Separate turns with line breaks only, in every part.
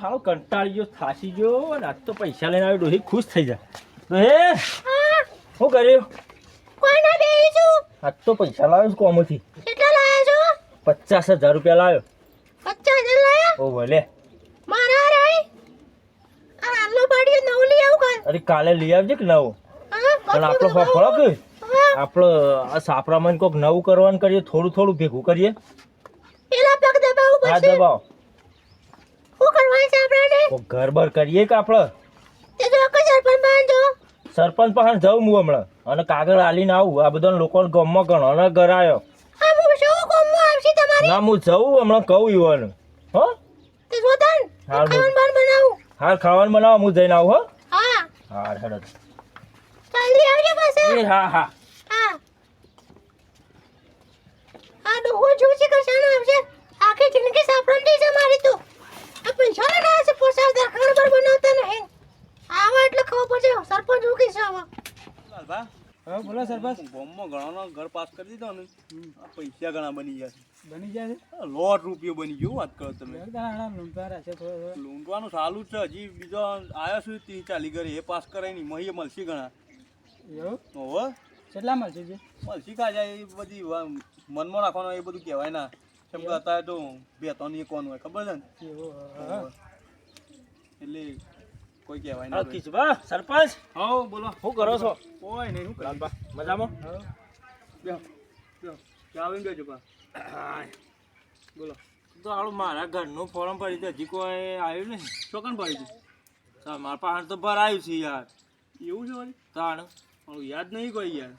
હાલો કંટાળી ગયો થાસી ગયો અને આજ તો પૈસા લઈને આવ્યો ડોહી ખુશ થઈ જાય. હે શું કર્યું?
કોના
આજ તો પૈસા લાવ્યો કોમથી.
કેટલા લાવ્યો છો?
પચાસ હજાર રૂપિયા લાવ્યો.
પચાસ હજાર લાવ્યો
ઓ ભલે.
મારા રાય આ પાડી નવ લઈ આવું કાલ.
અરે કાલે લઈ આવજે કે નવું? પણ આપણો ફળો કે? આપણો આ સાપરામાં કોઈક નવું કરવાનું કરીએ થોડું થોડું ભેગું કરીએ.
પેલા પગ દબાવું
હા દબાવ
શું કરવાનું છે આપણે
કોઈક ઘર બર કરીએ કે આપણે?
સરપંચ
પાસે જવું હું હમણાં. અને કાગળ આલીને આવું. આ બધા લોકોને ગમમાં ગણો. અને ઘર આવ્યો ના હું જવું હમણાં કહું યુવાનું. હો? હાલ
ખાવાનું બનાવું
હું જઈને આવું હો.
હા.
હા હેડો હા. હા
આ ડોહો જોશે કશાનો આવશે? આખી જિંદગી સાપરમતી છે મારી તો આ પૈસા લઈને આવ્યા છે પોસાર દરખાણ પર બનાવતા નહીં આવા એટલે ખબર પડશે સરપંચ હું કહીશ આવા
લાલભા,
હા બોલો સરપંચ
ગામમાં ઘણાનો ઘર પાસ કરી દીધો ને. પૈસા ઘણા બની ગયા છે.
બની જાય
છે? લોટ રૂપિયો બની ગયો વાત કરો તમે. લૂંટવાનું સારું છે. હજી બીજો આવ્યો છું ત્રીસ ચાલી ઘરે એ પાસ કરાય નહીં. મહી મળશે ઘણા.
એવું?
હોવે
કેટલા મળશે છે
મળશે કા જાય એ બધી મનમાં રાખવાનું એ બધું કહેવાય ના. કેમ કે અત્યારે તો બે ત્રણ એક કોણ હોય. ખબર છે ને?
હા.
એટલે કોઈ કહેવાય ના
કિશબા સરપંચ.
હા બોલો.
શું કરો છો?
કોઈ નહીં હું
લાલબા મજામાં?
હા.
બેહો, બેહો. ચા આવીને બેજો બા. બોલો.
તો હાલ મારા ઘરનું ફોર્મ ભરી દે. હજી કોઈ આવ્યું નહીં?
ચોકન ભરી
તો મારા પાસે તો ભરાયું છે યાર.
એવું છે વળી?
તાણ.
પણ યાદ નહીં કોઈ યાર.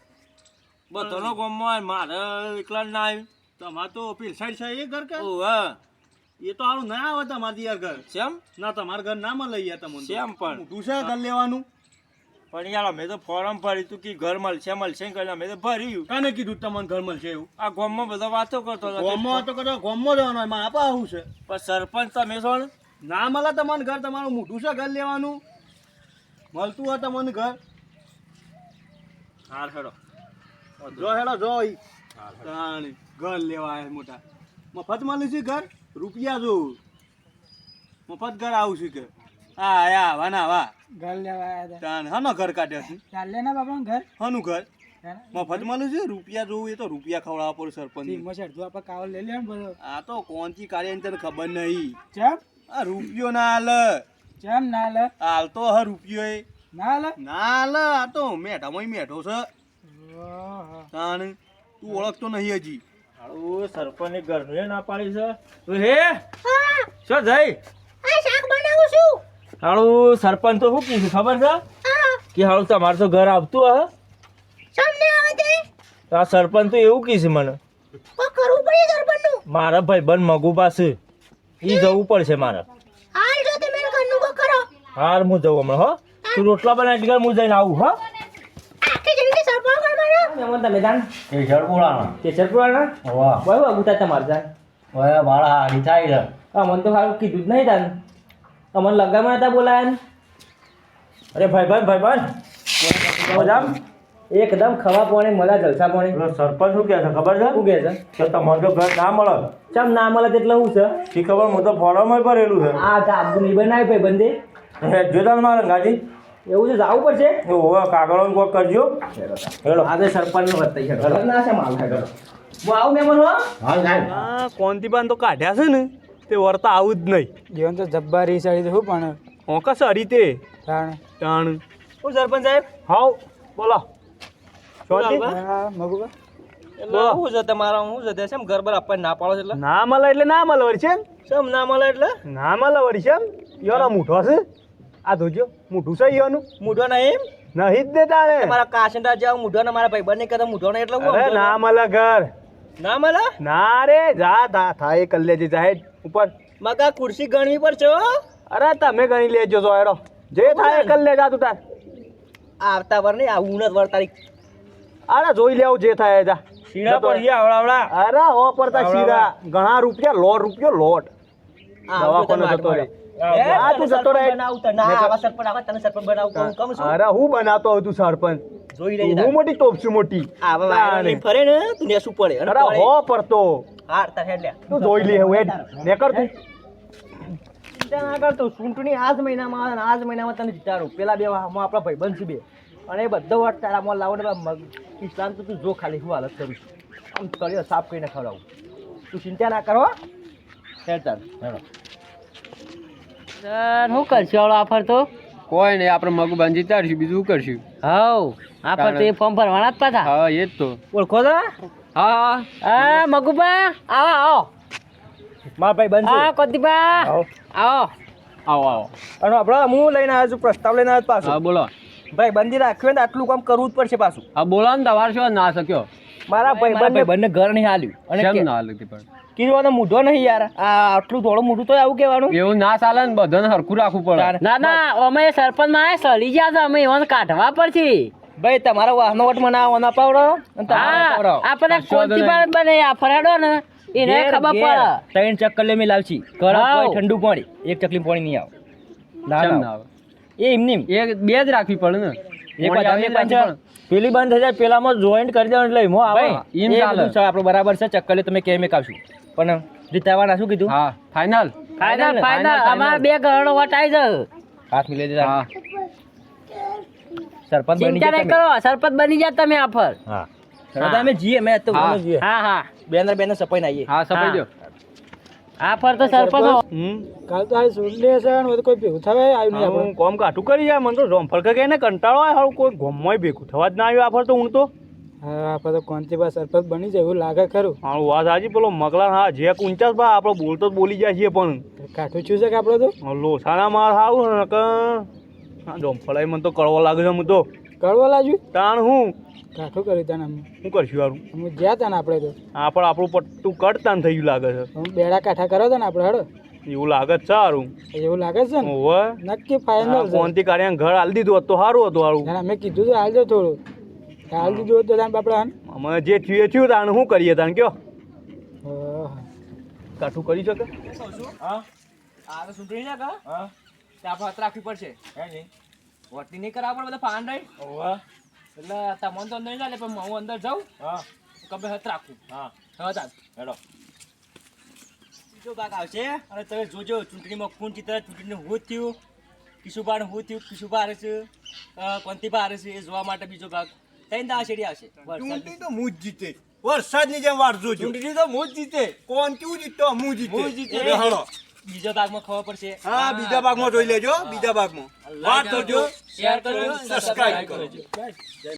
બધાનો ગામમાં મારે એકલા ના આવ્યું.
તમારે તો પેલ સાઈડ છે એ ઘર કે?
ઓ હા.
એ તો હારું ના આવે તમારી યાર ઘર.
શેમ
ના તમારા ઘર ના મળે યાર તમને.
શેમ પણ.
તું છે ઘર લેવાનું.
પણ યાર મેં તો ફોર્મ ભર્યું તું કે ઘર મળશે મળશે કરીને મેં તો ભર્યું.
કાને કીધું તમને ઘર મળશે એવું?
આ ગોમમાં બધા વાતો કરતો
ગોમમાં વાતો કરતો ગોમમાં જવાનો એમાં આપા આવું છે.
પણ સરપંચ તમે છો ના?
મળે તમારું ઘર તમારું મોટું છે ઘર લેવાનું? મળતું હોય તમને ઘર?
હાર હેડો.
જો હેડો જો. ઘર લેવા મોટા. મફત મળ્યું છે ઘર? રૂપિયા જો. મફત ઘર આવું છે કે. હા આયા આવા ના આવા
ઘર લેવા આયા
તાણ હાનો ઘર કાઢ્યા છે?
ચાલે ના બાપા ઘર?
હાનું ઘર? મફત મળ્યું છે? રૂપિયા જોવું એ તો રૂપિયા ખવડાવવા પડે સરપંચ
છે અડધું આપણે કાવલ લઈ લે બધો.
આ તો કોણથી કાર્ય તને ખબર નહીં.
ચમ?
આ રૂપિયો ના હાલ.
ચમ ના હાલ?
હાલ તો હ રૂપિયો એ.
ના હાલ?
ના હાલ આ તો મેઠામાં મેઠો છે. તાણ તું ઓળખતો નહીં હજી.
હાલો સરપંચ ઘરનું એ ના પાડી છે. તું હે? શું જઈ
શાક બનાવું છું.
હાલો સરપંચ તો શું કીધું ખબર છે? કે હાળું તમારે તો ઘર આવતું હા.
સામને આવે તે?
તો આ સરપંચ તો એવું કીધું મને.
કરવું પડે સરપંચનું.
મારા ભાઈબંધ મગુ પાસે. એ જવું પડશે મારે.
હાલ જો તમે ઘરનું કરો.
હાલ હું જઉં હમણાં હો. તું રોટલા બનાવી દીકરા હું જઈને આવું હો.
કરવાનો
તમે જાણ.
એ જળપુરાણા
કેસરપુરાના
વાહ.
બહુ આગુતા તમારે જાણ.
હવે મારા હારી થાય છે.
હા મને તો સારું કીધું જ નહીં તાન. અમને લગામાં હતા બોલાયા
અરે ભાઈબંધ ભાઈબંધ મજામ?
એકદમ ખવા પોણી મળ્યા જલસા પોણી.
સરપંચ શું કહે છે ખબર છે?
શું કહે છે?
કે તમારે તો ઘર ના મળે.
ચમ ના મળે એટલે શું છે?
શી ખબર હું તો ફોરમ ભરેલું છે.
આ ગાબુ નહીં બનાવી ભાઈ બંદે.
જોતા મારે ગાજી?
એવું છે જવું પડશે?
ઓહો કાગળો કોક કરજો. હેલો
આજે તો સરપંચ નો વર્તાઈ છે ના છે માલ ખાય હું આવું મેમન હો?
આ કોંતીબાન તો કાઢ્યા છે ને? તે વર્તા આવું જ નહીં.
જીવન તો જબ્બારી સાડી છે હું પણ.
હોંકા સારી તે.
તાણ.
તાણ.
હું સરપંચ સાહેબ.
હાઉ. બોલો.
હા મગુબા
એટલે શું છે તમારા શું છે તે શેમ ઘર બર આપણને ના પાડો છે એટલે.
ના મળે એટલે ના મળે વળી છે
ના મળે એટલે?
ના મળે વળી છે યાર મૂઠો છે. આ ધોજો મૂઠું છે ઈયોનું.
મૂઢો નહીં
નહીં જ દેતા ને.
મારા કાશંડા જાવ મૂઢો ને મારા ભાઈ ને કહેતા મૂઢો ને એટલે
અરે ના મળે ઘર.
ના મળે?
ના રે જા થા થાય લેજે જાહેર ઉપર.
મગા ખુરશી ગણવી પર છો
અરે તમે ગણી લેજો છો એડો જે થાય કલ લે જા તું તાર.
આવતા વર નહીં આ ઉણત વર તારીખ.
અરે જોઈ લેવું જે થાય જા.
શીરા પર આવડા આવડા
અરે ઓ પડતા શીરા. ઘણા રૂપિયા લોટ રૂપિયો લોટ. દવાખાને જતો રહે. આ તું જતો રહે.
બનાવતા ના આવા સરપંચ આવા તને સરપંચ બનાવું કહું કમ છું
અરે હું બનાવતો હોય તું સરપંચ.
જોઈ
હું મોટી તોપ છું મોટી.
આવા વાયરો ફરે ને તું ને શું પડે
અરે હો પડતો.
હાર તાર હેડ લે.
તું જોઈ લે હું હેડ. ને કર તું.
ચિંતા ના કરતો ચૂંટણી આજ મહિનામાં આવે ને આ મહિનામાં તને જીતાડું. પેલા બે વાહમાં આપણા ભાઈબંધ છે બે. અને એ બધો વટ તારા મોં લાવો ઇસ્લામ તો તું જો ખાલી હું હાલત કરું છું. આમ તળિયો સાફ કરીને ખવડાવું. તું ચિંતા ના કરો હેડ હેડો.
શું કરશું? આવડો આફર તો?
કોઈ નહીં આપણે મગબાન બાંધી જીતાડશું બીજું કરશું?
હાઉ આફર તો એ ફોર્મ ભરવાના જ પાછા.
હા એ જ તો.
ઓળખો તો
હા
હા. મગુબા આવો આવો.
મારા ભાઈ બંધ
હા કોદીબા
આવો.
આવો.
આવો
અને આપણે હું લઈને આવ્યો છું પ્રસ્તાવ લઈને આવ્યો પાછો.
હા બોલો.
ભાઈ બંદી રાખ્યો ને આટલું કામ કરવું જ પડશે પાછું.
હા બોલો ને તમારે શું ના શક્યો?
મારા ભાઈ ભાઈ બંને ઘર નહીં હાલ્યું. અને
કેમ ના લગતી પણ?
કીધું મૂઢો નહીં યાર. આ આટલું થોડું મૂઢું તો આવું કહેવાનું.
એવું ના ચાલે ને બધાને હરખું રાખવું પડે.
ના ના અમે સરપંચમાં સળી ગયા હતા અમે એવાને કાઢવા પડશે.
ભાઈ તમારા વાહનો વટ મને આવો ના પાવડો અને તમારે
હા
પાવડો.
આપણે
વાંધો
બને આ ફરાડો ને એને ખબર પડે.
ત્રણ ચક્કર લે મેં લાવશી. ગરમ. ઠંડુ પાણી. એક ચકલી પાણી નહીં આવે. ના ના આવે. એ એમની એમ.
એક બે જ રાખવી પડે ને.
એક પાંચ પેલી બંધ થઈ જાય પેલામાં જોઈન્ટ કરી દેવાનું એટલે એમાં આવે.
એમ ચાલે.
છે આપણો બરાબર છે ચક્કર લે તમે કેમ એક આવશું. પણ જીતાવાના શું કીધું?
હા ફાઇનલ
ફાઇનલ ફાઇનલ
final.
બે ઘરનો વટાઈ છે
હાથ મિલે દીધા
હા.
સરપંચ બની
ચિંતા નહીં કરો સરપંચ બની જાય તમે આફર
હા. અમે જીએ મેં તો
હા.
જીએ.
હા હા.
બેનર બેનર સપાઈને આવીએ
હા સપાઈ દો
ફર તો સરપંચ
હમ? કાલ તો આ ચૂંટણી હશે ને કોઈ ભેગું થવાય આવ્યું નહીં આપણે.
કોમ કાઠું કરી જાય મને તો જોમફળ કે ને કંટાળો આવે હારું કોઈ ગોમમાં ભેગું થવા જ ના આવ્યું આફર તો હું તો.
હા આપણે તો કોંતીબા સરપંચ બની જાય એવું લાગે ખરું.
હા વાત હાજી પેલો મગલા હા જે કુંચાસ બા આપણે બોલતો જ બોલી જાય છે પણ.
કાઠું છું છે કે આપણે તો?
લોસાના માર સારું ને જોમફળાઈ મને તો કડવો લાગે છે હું તો.
કળવા લાગ્યું?
તાણ હું?
કાઠું કરી તને અમે.
શું કરશું હારું?
અમે ગયા તા ને આપણે તો.
પણ આપણું પટ્ટું કટતાન થઈ ગયું લાગે છે.
અમે બેડા કાઠા કરો હતા ને આપણે હડો.
એવું લાગે છે સારું
એવું લાગે છે ને?
ઓવે.
નક્કી ફાઇનલ છે.
કોનથી કાઢ્યા ઘર હાલ દીધું હતું સારું હતું સારું
ના, અમે કીધું તો હાલજો થોડું. હાલ દીધું હતું તો તાન બાપડા
અમે જે થયું એ થયું તાણ શું કરીએ તાણ કયો?
હા.
કાઠું કરી શકે?
આ તો સુધરી ના કા? હા. આપણે હાથ રાખવી પડશે? હે નહીં. વોટિંગ નહીં કરાવવા પડે બધા પાન રહી. એટલે તમને તો અંદર ચાલે પણ હું અંદર જાઉં. હા. કબે હત રાખું. હા. હા ચાલ હેડો. બીજો ભાગ આવશે. અને તમે જોજો ચૂંટણીમાં કોણ ચિત્ર ચૂંટણીનું હું થયું. કિશુભાઈ હું થયું કિશુભા હારે છે. અ, હારે છે એ જોવા માટે બીજો ભાગ. ત્રણ દા શેરી આવશે. ચૂંટણી
તો હું જ જીતે. વરસાદની જેમ વાર જોજો.
ચૂંટણી તો હું જ જીતે.
કોણ કેવું જીતતો હું જીતે.
હું જીતે.
હળો.
બીજા ભાગમાં ખબર પડશે.
હા બીજા ભાગમાં જોઈ લેજો બીજા ભાગમાં. વાત કરજો
શેર કરજો
સબસ્ક્રાઇબ કરજો.